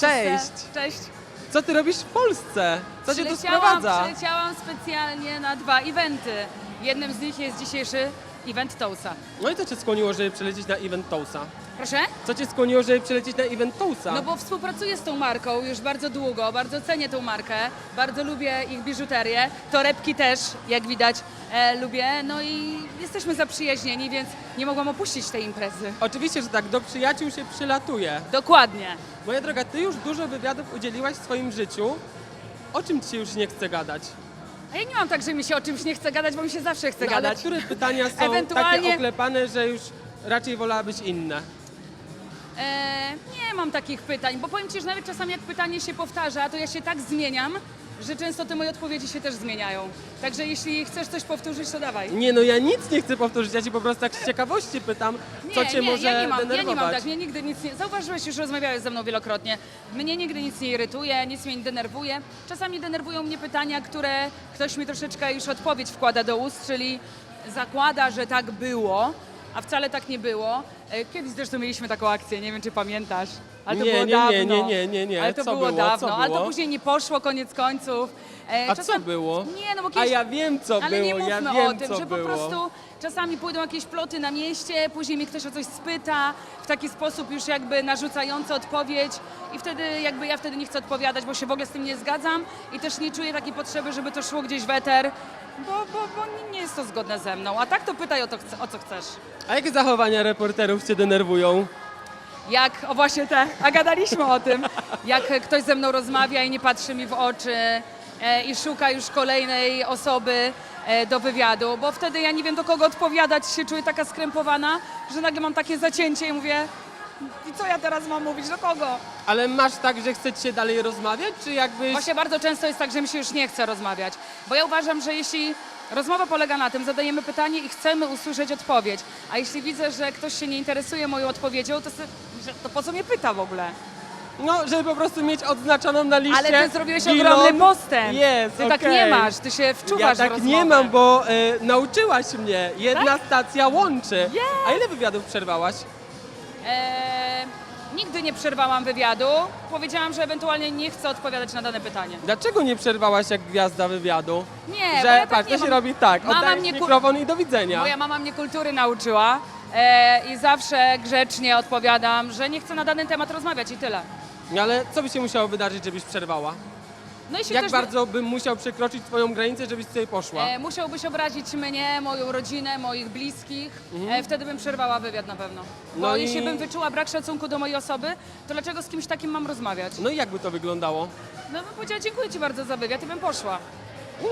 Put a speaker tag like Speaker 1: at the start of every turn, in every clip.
Speaker 1: Cześć.
Speaker 2: Cześć.
Speaker 1: Co ty robisz w Polsce? Co cię tu sprowadza?
Speaker 2: Przyleciałam specjalnie na dwa eventy. Jednym z nich jest dzisiejszy event Tousa.
Speaker 1: No i co cię skłoniło, żeby przylecieć na event Tousa?
Speaker 2: Proszę?
Speaker 1: Co cię skłoniło, żeby przylecieć na event Tousa?
Speaker 2: No bo współpracuję z tą marką już bardzo długo, bardzo cenię tą markę, bardzo lubię ich biżuterię, torebki też, jak widać, e, lubię, no i jesteśmy zaprzyjaźnieni, więc nie mogłam opuścić tej imprezy.
Speaker 1: Oczywiście, że tak, do przyjaciół się przylatuje.
Speaker 2: Dokładnie.
Speaker 1: Moja droga, ty już dużo wywiadów udzieliłaś w swoim życiu. O czym ci się już nie chce gadać?
Speaker 2: A ja nie mam tak, że mi się o czymś nie chce gadać, bo mi się zawsze chce
Speaker 1: No, ale
Speaker 2: gadać.
Speaker 1: które pytania są
Speaker 2: Ewentualnie-
Speaker 1: takie oklepane, że już raczej wolałabyś inne?
Speaker 2: E, nie mam takich pytań, bo powiem Ci, że nawet czasami jak pytanie się powtarza, to ja się tak zmieniam, że często te moje odpowiedzi się też zmieniają. Także jeśli chcesz coś powtórzyć, to dawaj.
Speaker 1: Nie, no ja nic nie chcę powtórzyć, ja ci po prostu tak z ciekawości pytam, co cię
Speaker 2: nie,
Speaker 1: może
Speaker 2: ja nie mam, ja
Speaker 1: denerwować.
Speaker 2: nie mam tak, mnie nigdy nic nie... Zauważyłeś, już rozmawiałeś ze mną wielokrotnie. Mnie nigdy nic nie irytuje, nic mnie nie denerwuje. Czasami denerwują mnie pytania, które ktoś mi troszeczkę już odpowiedź wkłada do ust, czyli zakłada, że tak było, a wcale tak nie było. E, Kiedyś zresztą mieliśmy taką akcję, nie wiem czy pamiętasz. Ale to
Speaker 1: Nie,
Speaker 2: było
Speaker 1: nie,
Speaker 2: dawno.
Speaker 1: nie, nie, nie, nie, nie.
Speaker 2: Ale to
Speaker 1: Co
Speaker 2: było,
Speaker 1: było? Co
Speaker 2: dawno, ale to
Speaker 1: było?
Speaker 2: później nie poszło koniec końców. E,
Speaker 1: A co było?
Speaker 2: Nie, no bo
Speaker 1: A
Speaker 2: kiedyś...
Speaker 1: ja wiem, co
Speaker 2: Ale
Speaker 1: było,
Speaker 2: nie mówmy
Speaker 1: ja wiem,
Speaker 2: o tym,
Speaker 1: co
Speaker 2: że
Speaker 1: było.
Speaker 2: po prostu czasami pójdą jakieś ploty na mieście, później mnie ktoś o coś spyta, w taki sposób już jakby narzucający odpowiedź i wtedy jakby ja wtedy nie chcę odpowiadać, bo się w ogóle z tym nie zgadzam i też nie czuję takiej potrzeby, żeby to szło gdzieś w eter, bo, bo, bo nie- nie jest to zgodne ze mną. A tak to pytaj o, to, chce- o co chcesz.
Speaker 1: A jakie zachowania reporterów cię denerwują?
Speaker 2: Jak, o właśnie te, a gadaliśmy o tym, jak ktoś ze mną rozmawia i nie patrzy mi w oczy e, i szuka już kolejnej osoby e, do wywiadu, bo wtedy ja nie wiem do kogo odpowiadać, się czuję taka skrępowana, że nagle mam takie zacięcie i mówię, i co ja teraz mam mówić, do kogo?
Speaker 1: Ale masz tak, że chce ci się dalej rozmawiać, czy jakbyś...
Speaker 2: Właśnie bardzo często jest tak, że mi się już nie chce rozmawiać, bo ja uważam, że jeśli rozmowa polega na tym, zadajemy pytanie i chcemy usłyszeć odpowiedź, a jeśli widzę, że ktoś się nie interesuje moją odpowiedzią, to, se, że, to po co mnie pyta w ogóle?
Speaker 1: No, żeby po prostu mieć odznaczoną na liście...
Speaker 2: Ale ty zrobiłeś ogromny postęp.
Speaker 1: Jest,
Speaker 2: Ty tak
Speaker 1: okej.
Speaker 2: nie masz, ty się wczuwasz
Speaker 1: Ja
Speaker 2: w
Speaker 1: tak
Speaker 2: rozmowę.
Speaker 1: nie mam, bo e, nauczyłaś mnie. Jedna
Speaker 2: Tak?
Speaker 1: stacja łączy. A ile wywiadów przerwałaś?
Speaker 2: Eee, nigdy nie przerwałam wywiadu. Powiedziałam, że ewentualnie nie chcę odpowiadać na dane pytanie.
Speaker 1: Dlaczego nie przerwałaś jak gwiazda wywiadu?
Speaker 2: Nie, bo
Speaker 1: Że
Speaker 2: ja tak
Speaker 1: patrz,
Speaker 2: nie
Speaker 1: to się
Speaker 2: mam.
Speaker 1: robi tak,
Speaker 2: Mama
Speaker 1: oddajesz
Speaker 2: mnie ku-
Speaker 1: mikrofon i do widzenia.
Speaker 2: Moja mama mnie kultury nauczyła e, i zawsze grzecznie odpowiadam, że nie chcę na dany temat rozmawiać i tyle.
Speaker 1: No Ale co by się musiało wydarzyć, żebyś przerwała?
Speaker 2: No
Speaker 1: Jak
Speaker 2: też
Speaker 1: bardzo bym musiał przekroczyć twoją granicę, żebyś sobie poszła?
Speaker 2: E, musiałbyś obrazić mnie, moją rodzinę, moich bliskich. E, wtedy bym przerwała wywiad na pewno. Bo
Speaker 1: Mhm. No i-
Speaker 2: jeśli bym wyczuła brak szacunku do mojej osoby, to dlaczego z kimś takim mam rozmawiać?
Speaker 1: No i jakby to wyglądało?
Speaker 2: No bym powiedziała dziękuję Ci bardzo za wywiad i bym poszła.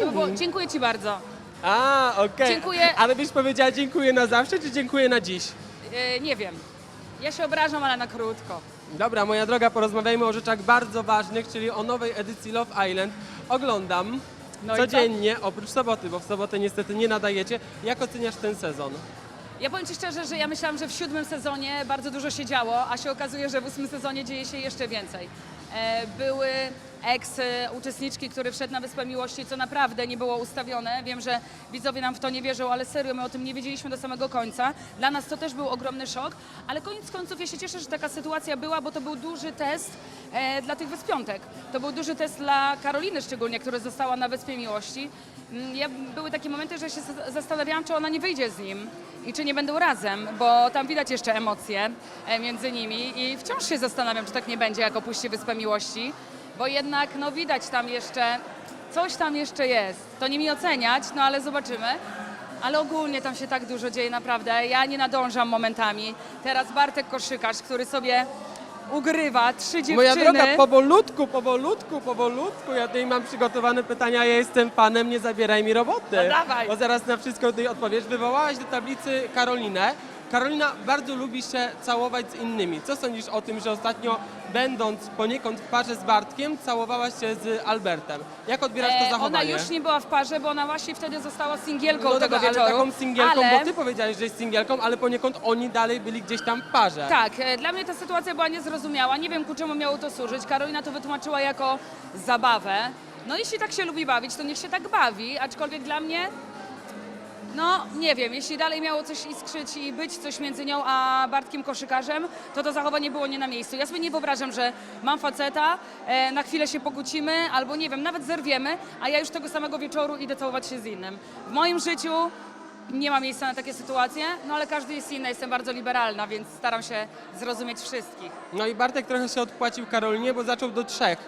Speaker 2: To by było, dziękuję Ci bardzo.
Speaker 1: A, okej.
Speaker 2: Dziękuję.
Speaker 1: Ale byś powiedziała dziękuję na zawsze, czy dziękuję na dziś?
Speaker 2: E, nie wiem. Ja się obrażam, ale na krótko.
Speaker 1: Dobra, moja droga, porozmawiajmy o rzeczach bardzo ważnych, czyli o nowej edycji Love Island. Oglądam
Speaker 2: No i
Speaker 1: codziennie, oprócz soboty, bo w sobotę niestety nie nadajecie. Jak oceniasz ten sezon?
Speaker 2: Ja powiem Ci szczerze, że ja myślałam, że w siódmym sezonie bardzo dużo się działo, a się okazuje, że w ósmym sezonie dzieje się jeszcze więcej. E, były ex-uczestniczki, który wszedł na Wyspę Miłości, co naprawdę nie było ustawione. Wiem, że widzowie nam w to nie wierzą, ale serio, my o tym nie wiedzieliśmy do samego końca. Dla nas to też był ogromny szok, ale koniec końców ja się cieszę, że taka sytuacja była, bo to był duży test e, dla tych Wyspiątek. To był duży test dla Karoliny szczególnie, która została na Wyspie Miłości. Mm, Ja, były takie momenty, że się za- zastanawiałam, czy ona nie wyjdzie z nim i czy nie będą razem, bo tam widać jeszcze emocje e, między nimi i wciąż się zastanawiam, czy tak nie będzie, jak opuści Wyspę Miłości, bo jednak no widać tam jeszcze, coś tam jeszcze jest. To nie mi oceniać, no ale zobaczymy. Ale ogólnie tam się tak dużo dzieje, naprawdę. Ja nie nadążam momentami. Teraz Bartek Koszykarz, który sobie ugrywa trzy dziewczyny.
Speaker 1: Moja droga, powolutku, powolutku, powolutku. Ja tutaj mam przygotowane pytania, ja jestem panem, nie zabieraj mi roboty.
Speaker 2: No dawaj.
Speaker 1: Bo zaraz na wszystko tutaj odpowiesz. Wywołałaś do tablicy Karolinę. Karolina bardzo lubi się całować z innymi. Co sądzisz o tym, że ostatnio, będąc poniekąd w parze z Bartkiem, całowałaś się z Albertem? Jak odbierasz to
Speaker 2: E,
Speaker 1: zachowanie?
Speaker 2: Ona już nie była w parze, bo ona właśnie wtedy została singielką
Speaker 1: no
Speaker 2: tego
Speaker 1: dobra, ale
Speaker 2: wieczoru.
Speaker 1: taką singielką,
Speaker 2: ale...
Speaker 1: bo ty powiedziałeś, że jest singielką, ale poniekąd oni dalej byli gdzieś tam w parze.
Speaker 2: Tak, e, dla mnie ta sytuacja była niezrozumiała. Nie wiem, ku czemu miało to służyć. Karolina to wytłumaczyła jako zabawę. No jeśli tak się lubi bawić, to niech się tak bawi, aczkolwiek dla mnie No, nie wiem, jeśli dalej miało coś iskrzyć i być coś między nią a Bartkiem koszykarzem, to to zachowanie było nie na miejscu. Ja sobie nie wyobrażam, że mam faceta, e, na chwilę się pokłócimy, albo nie wiem, nawet zerwiemy, a ja już tego samego wieczoru idę całować się z innym. W moim życiu nie ma miejsca na takie sytuacje, no ale każdy jest inny, jestem bardzo liberalna, więc staram się zrozumieć wszystkich.
Speaker 1: No i Bartek trochę się odpłacił Karolinie, bo zaczął do trzech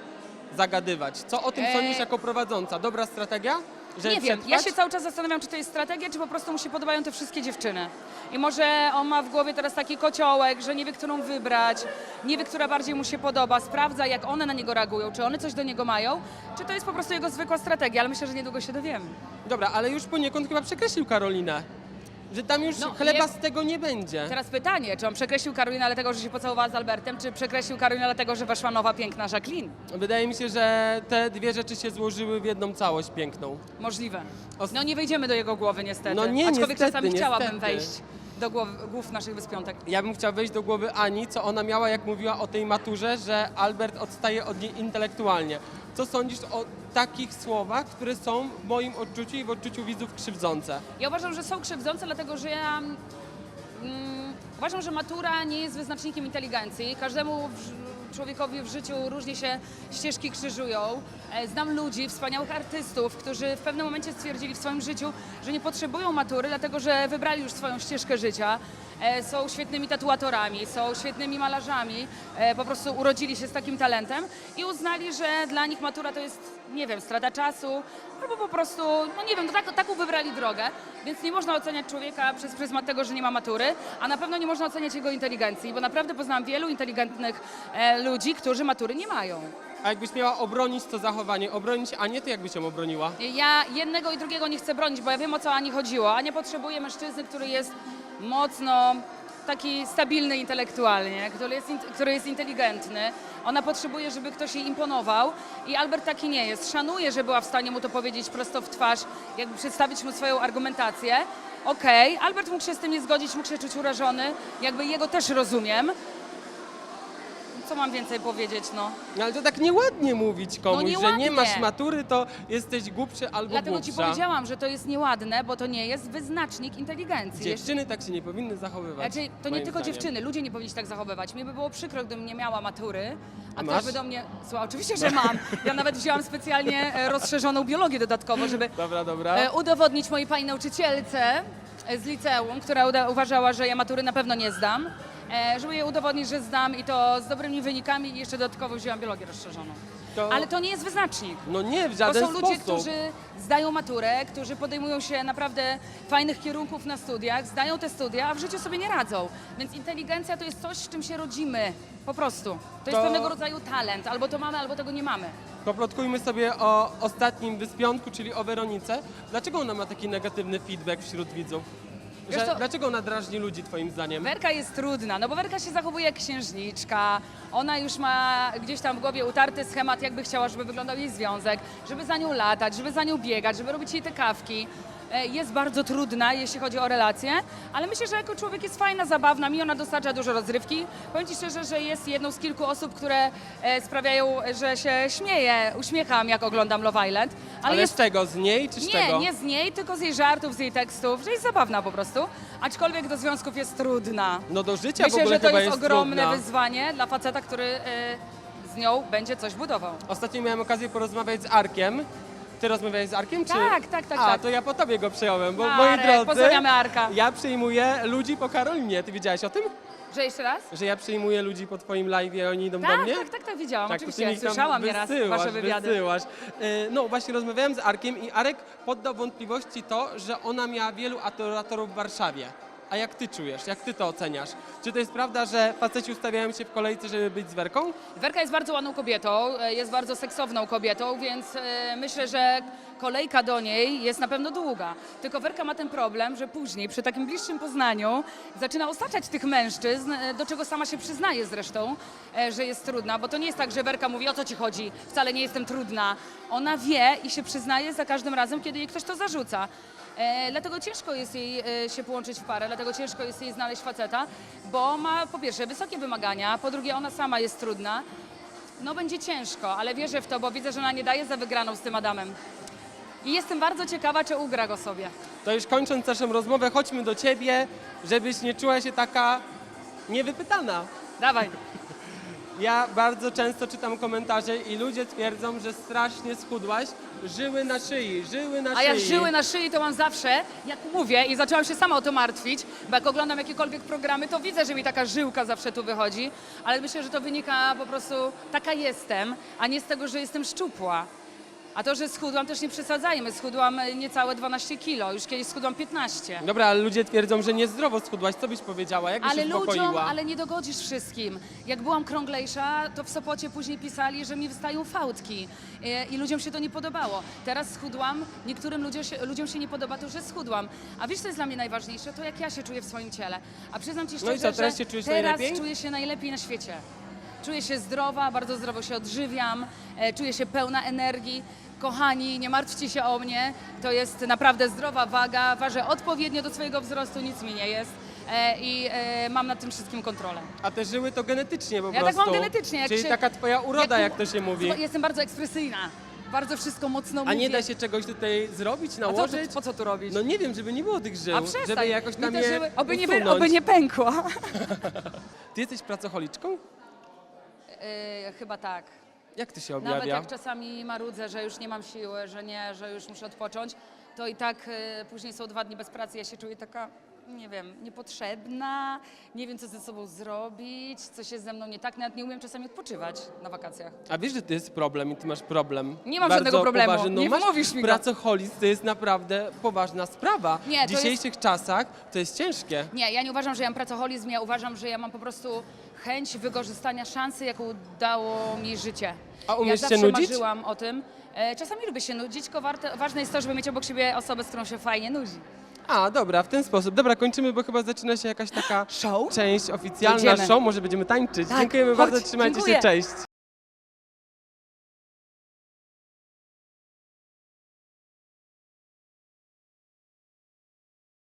Speaker 1: zagadywać. Co o tym
Speaker 2: Eee.
Speaker 1: sądzisz jako prowadząca? Dobra strategia? Że
Speaker 2: Nie wiem, ja się cały czas zastanawiam, czy to jest strategia, czy po prostu mu się podobają te wszystkie dziewczyny. I może on ma w głowie teraz taki kociołek, że nie wie, którą wybrać, nie wie, która bardziej mu się podoba, sprawdza, jak one na niego reagują, czy one coś do niego mają, czy to jest po prostu jego zwykła strategia, ale myślę, że niedługo się dowiemy.
Speaker 1: Dobra, ale już poniekąd chyba przekreślił Karolinę. Że tam już
Speaker 2: No,
Speaker 1: chleba
Speaker 2: nie-
Speaker 1: z tego nie będzie.
Speaker 2: Teraz pytanie, czy on przekreślił Karolinę dlatego, że się pocałowała z Albertem, czy przekreślił Karolinę dlatego, że weszła nowa, piękna Jacqueline?
Speaker 1: Wydaje mi się, że te dwie rzeczy się złożyły w jedną całość piękną.
Speaker 2: Możliwe.
Speaker 1: Os-
Speaker 2: No nie wejdziemy do jego głowy niestety,
Speaker 1: No nie,
Speaker 2: aczkolwiek
Speaker 1: niestety,
Speaker 2: czasami chciałabym
Speaker 1: niestety.
Speaker 2: wejść do głow, głów naszych wyspiątek.
Speaker 1: Ja bym chciał wejść do głowy Ani, co ona miała, jak mówiła o tej maturze, że Albert odstaje od niej intelektualnie. Co sądzisz o takich słowach, które są w moim odczuciu i w odczuciu widzów krzywdzące?
Speaker 2: Ja uważam, że są krzywdzące, dlatego że ja mm, uważam, że matura nie jest wyznacznikiem inteligencji. Każdemu w, człowiekowi w życiu różnie się ścieżki krzyżują. E, Znam ludzi, wspaniałych artystów, którzy w pewnym momencie stwierdzili w swoim życiu, że nie potrzebują matury, dlatego że wybrali już swoją ścieżkę życia. E, Są świetnymi tatuatorami, są świetnymi malarzami, e, po prostu urodzili się z takim talentem i uznali, że dla nich matura to jest, nie wiem, strata czasu, albo po prostu, no nie wiem, no tak, taką wybrali drogę, więc nie można oceniać człowieka przez pryzmat tego, że nie ma matury, a na pewno nie można oceniać jego inteligencji, bo naprawdę poznałam wielu inteligentnych e, ludzi, którzy matury nie mają.
Speaker 1: A jakbyś miała obronić to zachowanie, obronić Anię, to jakbyś ją obroniła?
Speaker 2: Ja jednego i drugiego nie chcę bronić, bo ja wiem o co Ani chodziło. Ania potrzebuje mężczyzny, który jest mocno taki stabilny intelektualnie, który jest, który jest inteligentny. Ona potrzebuje, żeby ktoś jej imponował i Albert taki nie jest. Szanuje, że była w stanie mu to powiedzieć prosto w twarz, jakby przedstawić mu swoją argumentację. Okej, Albert mógł się z tym nie zgodzić, mógł się czuć urażony, jakby jego też rozumiem. Co mam więcej powiedzieć, no?
Speaker 1: No, ale to tak nieładnie mówić komuś, że nie
Speaker 2: nieładnie.
Speaker 1: masz matury, to jesteś głupszy albo
Speaker 2: Dlatego ci
Speaker 1: głupsza.
Speaker 2: powiedziałam, że to jest nieładne, bo to nie jest wyznacznik inteligencji.
Speaker 1: Dziewczyny tak się nie powinny zachowywać.
Speaker 2: Znaczy, to nie
Speaker 1: moim
Speaker 2: tylko
Speaker 1: zdaniem.
Speaker 2: dziewczyny, ludzie nie powinni się tak zachowywać. Mnie by było przykro, gdybym nie miała matury, a,
Speaker 1: A
Speaker 2: ktoś
Speaker 1: masz?
Speaker 2: by do mnie... Słuchaj, oczywiście, że mam. Ja nawet wzięłam specjalnie e, rozszerzoną biologię dodatkowo, żeby
Speaker 1: Dobra, dobra.
Speaker 2: e, udowodnić mojej pani nauczycielce e, z liceum, która uda- uważała, że ja matury na pewno nie zdam, żeby jej udowodnić, że zdam i to z dobrymi wynikami i jeszcze dodatkowo wzięłam biologię rozszerzoną.
Speaker 1: To-
Speaker 2: Ale to nie jest wyznacznik.
Speaker 1: No nie, w
Speaker 2: To
Speaker 1: żaden
Speaker 2: są ludzie,
Speaker 1: sposób.
Speaker 2: którzy zdają maturę, którzy podejmują się naprawdę fajnych kierunków na studiach, zdają te studia, a w życiu sobie nie radzą. Więc inteligencja to jest coś, z czym się rodzimy. Po prostu. To jest
Speaker 1: To-
Speaker 2: pewnego rodzaju talent. Albo to mamy, albo tego nie mamy.
Speaker 1: Poplotkujmy sobie o ostatnim wyspiątku, czyli o Weronice. Dlaczego ona ma taki negatywny feedback wśród widzów?
Speaker 2: Wiesz
Speaker 1: Że,
Speaker 2: co-
Speaker 1: dlaczego ona drażni ludzi twoim zdaniem?
Speaker 2: Werka jest trudna, no bo Werka się zachowuje jak księżniczka. Ona już ma gdzieś tam w głowie utarty schemat, jakby chciała, żeby wyglądał jej związek, żeby za nią latać, żeby za nią biegać, żeby robić jej te kawki. E, Jest bardzo trudna, jeśli chodzi o relacje, ale myślę, że jako człowiek jest fajna, zabawna, mi ona dostarcza dużo rozrywki. Powiem Ci szczerze, że jest jedną z kilku osób, które e, sprawiają, że się śmieję, uśmiecham, jak oglądam Love Island. Ale,
Speaker 1: Ale
Speaker 2: jest
Speaker 1: z czego? Z niej czy z
Speaker 2: nie,
Speaker 1: czego?
Speaker 2: nie z niej, tylko z jej żartów, z jej tekstów, że jest zabawna po prostu. Aczkolwiek do związków jest trudna.
Speaker 1: No do życia w
Speaker 2: Myślę,
Speaker 1: ogóle
Speaker 2: że to jest,
Speaker 1: jest
Speaker 2: ogromne
Speaker 1: trudna.
Speaker 2: wyzwanie dla faceta, który y, z nią będzie coś budował.
Speaker 1: Ostatnio miałem okazję porozmawiać z Arkiem. Ty rozmawiałeś z Arkiem, czy?
Speaker 2: Tak, tak, tak,
Speaker 1: A,
Speaker 2: tak.
Speaker 1: to ja po tobie go przejąłem, bo
Speaker 2: Arek,
Speaker 1: moi drodzy,
Speaker 2: pozdrawiamy Arka.
Speaker 1: ja przyjmuję ludzi po Karolinie. Ty wiedziałaś o tym?
Speaker 2: Że jeszcze raz?
Speaker 1: Że ja przyjmuję ludzi po twoim live i oni idą do
Speaker 2: Tak,
Speaker 1: mnie?
Speaker 2: tak, tak, tak, widziałam.
Speaker 1: Tak, to ty
Speaker 2: Oczywiście,
Speaker 1: mi tam
Speaker 2: słyszałam nieraz
Speaker 1: wysyłasz,
Speaker 2: wasze wywiady.
Speaker 1: Wysyłasz. E, No właśnie rozmawiałem z Arkiem i Arek poddał wątpliwości to, że ona miała wielu adoratorów w Warszawie. A jak ty czujesz? Jak ty to oceniasz? Czy to jest prawda, że faceci ustawiają się w kolejce, żeby być z Werką?
Speaker 2: Werka jest bardzo ładną kobietą, e, jest bardzo seksowną kobietą, więc e, myślę, że kolejka do niej jest na pewno długa. Tylko Werka ma ten problem, że później przy takim bliższym poznaniu zaczyna osaczać tych mężczyzn, e, do czego sama się przyznaje zresztą, że jest trudna, bo to nie jest tak, że Werka mówi o co ci chodzi, wcale nie jestem trudna. Ona wie i się przyznaje za każdym razem, kiedy jej ktoś to zarzuca. E, dlatego ciężko jest jej e, się połączyć w parę, dlatego ciężko jest jej znaleźć faceta, bo ma po pierwsze wysokie wymagania, po drugie ona sama jest trudna. No będzie ciężko, ale wierzę w to, bo widzę, że ona nie daje za wygraną z tym Adamem. I jestem bardzo ciekawa, czy ugra go sobie.
Speaker 1: To już kończąc naszą rozmowę, chodźmy do ciebie, żebyś nie czuła się taka niewypytana.
Speaker 2: Dawaj.
Speaker 1: Ja bardzo często czytam komentarze i ludzie twierdzą, że strasznie schudłaś, żyły na szyi, żyły na
Speaker 2: A
Speaker 1: szyi.
Speaker 2: ja żyły na szyi to mam zawsze, jak mówię i zaczęłam się sama o to martwić, bo jak oglądam jakiekolwiek programy, to widzę, że mi taka żyłka zawsze tu wychodzi, ale myślę, że to wynika po prostu, taka jestem, a nie z tego, że jestem szczupła. A to, że schudłam, też nie przesadzajmy. Schudłam e, niecałe 12 kilo, już kiedyś schudłam 15.
Speaker 1: Dobra, ale ludzie twierdzą, że niezdrowo schudłaś. Co byś powiedziała? Jak byś
Speaker 2: Ale
Speaker 1: się uspokoiła?
Speaker 2: ludziom, ale nie dogodzisz wszystkim. Jak byłam krąglejsza, to w Sopocie później pisali, że mi wystają fałdki e, i ludziom się to nie podobało. Teraz schudłam, niektórym ludziom się, ludziom się nie podoba to, że schudłam. A wiesz, co jest dla mnie najważniejsze? To jak ja się czuję w swoim ciele. A przyznam Ci szczerze,
Speaker 1: No i co, teraz
Speaker 2: że
Speaker 1: się czujesz
Speaker 2: teraz
Speaker 1: najlepiej?
Speaker 2: czuję się najlepiej na świecie. Czuję się zdrowa, bardzo zdrowo się odżywiam, e, czuję się pełna energii. Kochani, nie martwcie się o mnie, to jest naprawdę zdrowa waga, ważę odpowiednio do swojego wzrostu, nic mi nie jest e, i e, mam nad tym wszystkim kontrolę.
Speaker 1: A te żyły to genetycznie po
Speaker 2: Ja tak
Speaker 1: prostu.
Speaker 2: mam genetycznie, jak
Speaker 1: Czyli
Speaker 2: się-
Speaker 1: taka twoja uroda, jak,
Speaker 2: u-
Speaker 1: to się mówi.
Speaker 2: Jestem bardzo ekspresyjna, bardzo wszystko mocno
Speaker 1: A
Speaker 2: mówię.
Speaker 1: nie da się czegoś tutaj zrobić,
Speaker 2: A co,
Speaker 1: nałożyć?
Speaker 2: po co tu robić?
Speaker 1: No nie wiem, żeby nie było tych żył,
Speaker 2: A przestań,
Speaker 1: żeby jakoś
Speaker 2: mi
Speaker 1: tam
Speaker 2: te
Speaker 1: je
Speaker 2: żyły- oby, nie, wy-
Speaker 1: usunąć.
Speaker 2: oby nie pękło.
Speaker 1: Ty jesteś pracocholiczką?
Speaker 2: E, chyba tak.
Speaker 1: Jak ty się
Speaker 2: Nawet
Speaker 1: objawia?
Speaker 2: jak czasami marudzę, że już nie mam siły, że nie, że już muszę odpocząć, to i tak e, później są dwa dni bez pracy, ja się czuję taka, nie wiem, niepotrzebna, nie wiem co ze sobą zrobić, coś jest ze mną nie tak, nawet nie umiem czasami odpoczywać na wakacjach.
Speaker 1: A wiesz, że to jest problem i ty masz problem.
Speaker 2: Nie mam
Speaker 1: bardzo
Speaker 2: żadnego problemu.
Speaker 1: Poważny. No
Speaker 2: Nie
Speaker 1: masz
Speaker 2: wmówisz mi go.
Speaker 1: Pracoholizm to jest naprawdę poważna sprawa.
Speaker 2: Nie,
Speaker 1: w dzisiejszych czasach to jest ciężkie.
Speaker 2: Nie, ja nie uważam, że ja mam pracoholizm, ja uważam, że ja mam po prostu chęć wykorzystania szansy, jaką dało mi życie.
Speaker 1: A umiesz
Speaker 2: ja
Speaker 1: się
Speaker 2: zawsze
Speaker 1: nudzić?
Speaker 2: marzyłam o tym. E, czasami lubię się nudzić, tylko warte, ważne jest to, żeby mieć obok siebie osobę, z którą się fajnie nudzi.
Speaker 1: A, dobra, w ten sposób. Dobra, kończymy, bo chyba zaczyna się jakaś taka
Speaker 2: Show?
Speaker 1: część oficjalna
Speaker 2: Jedziemy.
Speaker 1: show. Może będziemy tańczyć.
Speaker 2: Tak,
Speaker 1: Dziękujemy
Speaker 2: chodź,
Speaker 1: bardzo, trzymajcie
Speaker 2: dziękuję.
Speaker 1: się, cześć.